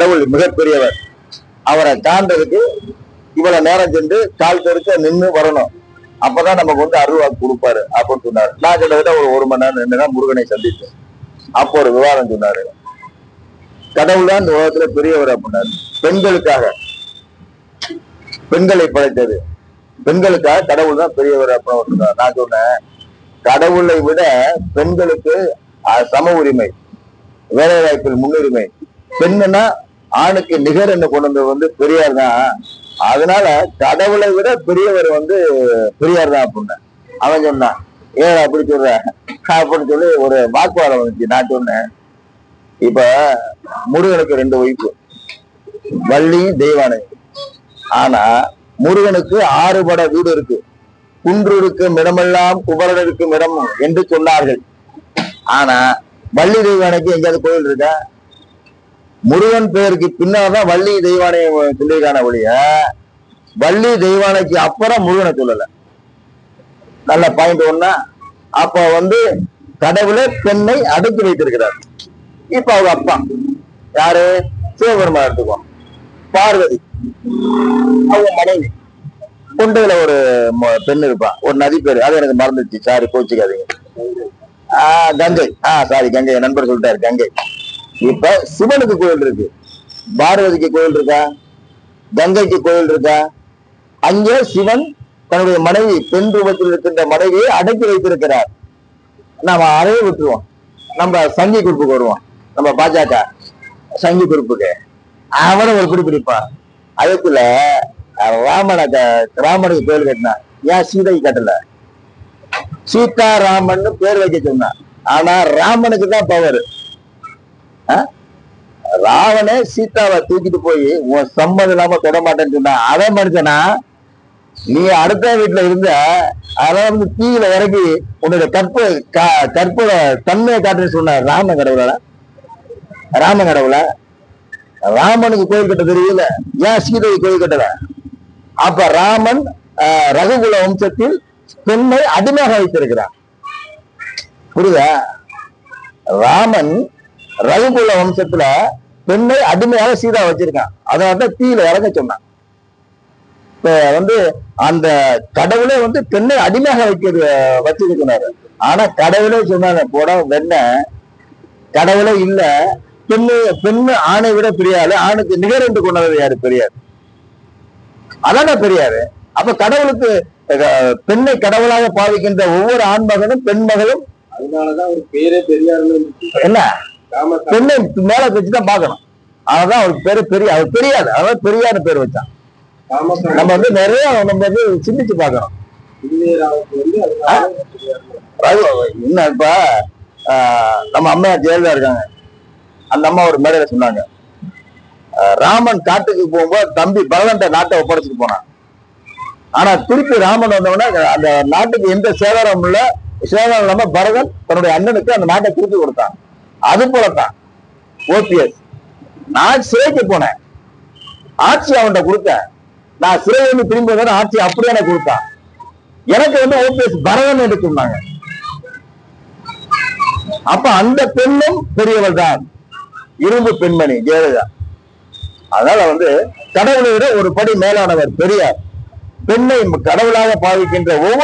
கடவுள் மிகப்பெரியவர். அவரை தாண்டதுக்கு இவ்வளவு நேரம் சென்று கால் தெருக்க நின்னு வரணும். அப்பதான் நமக்கு வந்து அருள்வா கொடுப்பாரு. அப்படின்னு சொன்னாரு. நான் கிட்டத்தட்ட ஒரு ஒரு மணி நேரம் நின்று முருகனை சந்தித்தேன். அப்போ ஒரு விவாதம் சொன்னாரு. கடவுள் தான் இந்த உலகத்துல பெரியவர் அப்படின்னாரு. பெண்களுக்காக. பெண்களை படைத்தது. பெண்களுக்காக கடவுள் தான் பெரியவர் அப்படின்னு சொன்னார். நான் சொன்னேன் கடவுளை விட பெண்களுக்கு சம உரிமை வேலை வாய்ப்பில் முன்னுரிமை. பெண்ணுன்னா ஆணுக்கு நிகர் என்ன கொண்டு வந்தது வந்து பெரியார் தான். அதனால கடவுளை விட பெரியவர் வந்து பெரியார் தான் அப்படின்னு அவன் சொன்னான். ஏன் அப்படி சொல்ற? அப்படின்னு சொல்லி ஒரு வாக்குவாதம் வந்துச்சு. நான் சொன்னேன். இப்ப முருகனுக்கு ரெண்டு வைப்பு வள்ளியும் தெய்வானை. ஆனா முருகனுக்கு ஆறுபட வீடு இருக்கு. குன்றிருக்கும் இடமெல்லாம் குபரனுக்கும் இடம் என்று சொன்னார்கள். ஆனா வள்ளி தெய்வானைக்கு எங்கேயாவது கோயில் இருக்கா? முருகன் பெயருக்கு பின்னால்தான் வள்ளி தெய்வானை சொல்லியிருக்கான ஒழிய வள்ளி தெய்வானைக்கு அப்புறம் முருகனை சொல்லல. நல்ல பாயிண்ட் ஒண்ணா. அப்ப வந்து கடவுளே பெண்ணை அடக்கி வைத்திருக்கிறார். இப்ப அவங்க அப்பா. யாரு? சிவபெருமா எடுத்துக்கோ பார்வதி. அவங்க மனைவி. கொண்டையில ஒரு பெண் இருப்பா. ஒரு நதி பேரு. அது எனக்கு மறந்துச்சு சாரி கோச்சிக்காதீங்க. ஆஹ் கங்கை. ஆஹ் சாரி கங்கை. நண்பர் சொல்லிட்டாரு கங்கை. இப்ப சிவனுக்கு கோயில் இருக்கு. பார்வதிக்கு கோயில் இருக்கா? கங்கைக்கு கோயில் இருக்கா? அங்கே சிவன் தன்னுடைய மனைவி பெண் ரூபத்தில் இருக்கின்ற மனைவியை அடக்கி வைத்திருக்கிறார். நாம அறைய விட்டுருவோம். நம்ம சங்கி குறிப்புக்கு வருவோம். நம்ம பாஜக சங்கி குறிப்புக்கு. அவனும் ஒரு பிடி பிடிப்பான் அதுக்குள்ள ராமனை க- ராமனுக்கு பேர் கட்டினான் ஏன் சீதை கட்டல? சீதா ராமன் பேர் வைக்க சொன்னான் ஆனா ராமனுக்கு தான் பவர் ராவணே சீதாவை தூக்கிட்டு போய் உன் சம்மதம் இல்லாம தொட மாட்டேன்னு சொன்னா அவன் மனுஷனா? நீ அடுத்த வீட்டுல இருந்த அதை வந்து தீயில இறக்கி உன்னுடைய கற்ப க- கற்போட தன்மையை காட்டுன்னு சொன்ன ராம கடவுள? ராம கடவுள? ராமனுக்கு கோயில் கட்ட தெரியல. ஏன் சீதைக்கு கோயில் கட்டல? அப்ப ராமன் ரகுகுல வம்சத்தில் பெண்ணை அடிமையாக வைத்திருக்கிறான். புரியுதா? ராமன் ரகுகுல வம்சத்துல பெண்ணை அடிமையாக சீதா வச்சிருக்கான். அதனால தான் தீயில இறங்க சொன்னான். இப்ப வந்து அந்த கடவுளே வந்து பெண்ணை அடிமையாக வைக்கிறது வச்சிருக்கிறாரு ஆனா கடவுளே சொன்னாங்க போட வெண்ண. கடவுளே இல்ல. பெண்ணு பெண்ணு ஆணை விட பெரியாரு ஆணுக்கு நிகர் என்று கொண்டது யாரு? பெரியார். அதானே பெரியாரு. அப்ப கடவுளுக்கு பெண்ணை கடவுளாக பாவிக்கின்ற ஒவ்வொரு ஆண் மகனும் பெண் மகளும் அதனாலதான் ஒரு பேரே இருந்துச்சு. என்ன? பெண்ணை மேல வச்சுதான் பார்க்கணும். அதான் அவருக்கு பேரு பெரிய அவர் பெரியார் அதான் பெரியார் பேர் வச்சான். நம்ம வந்து நிறைய நம்ம வந்து சிந்திச்சு பார்க்கணும். ரகு- என்ன இப்ப நம்ம அம்மா ஜெயலலிதா இருக்காங்க. அந்த அம்மா ஒரு மேடையில சொன்னாங்க. ராமன் காட்டுக்கு போகும்போது தம்பி பரதன்ட்ட நாட்டை ஒப்படைச்சிட்டு போனான். ஆனா திருப்பி ராமன் வந்தவொடனே அந்த நாட்டுக்கு எந்த சேதாரம் இல்ல. சேதாரம் இல்லாம பரதன் தன்னுடைய அண்ணனுக்கு அந்த நாட்டை திருப்பி கொடுத்தான். அது போலத்தான். ஓபிஎஸ். நான் சிறைக்கு போனேன். ஆட்சி அவன்கிட்ட கொடுத்தேன். நான் சிறை வந்து திரும்பி வந்தேன் ஆட்சி அப்படியே எனக்கு கொடுத்தான். எனக்கு வந்து ஓபிஎஸ் பரதன் என்று சொன்னாங்க. அப்ப அந்த பெண்ணும் பெரியவள் தான். இரும்பு பெண்மணி ஜெயலலிதா. அதனால வந்து கடவுளை விட ஒரு படி மேலானவர் பெரியார். பெண்ணை கடவுளாக பாவிக்கின்ற ஒவ்வொரு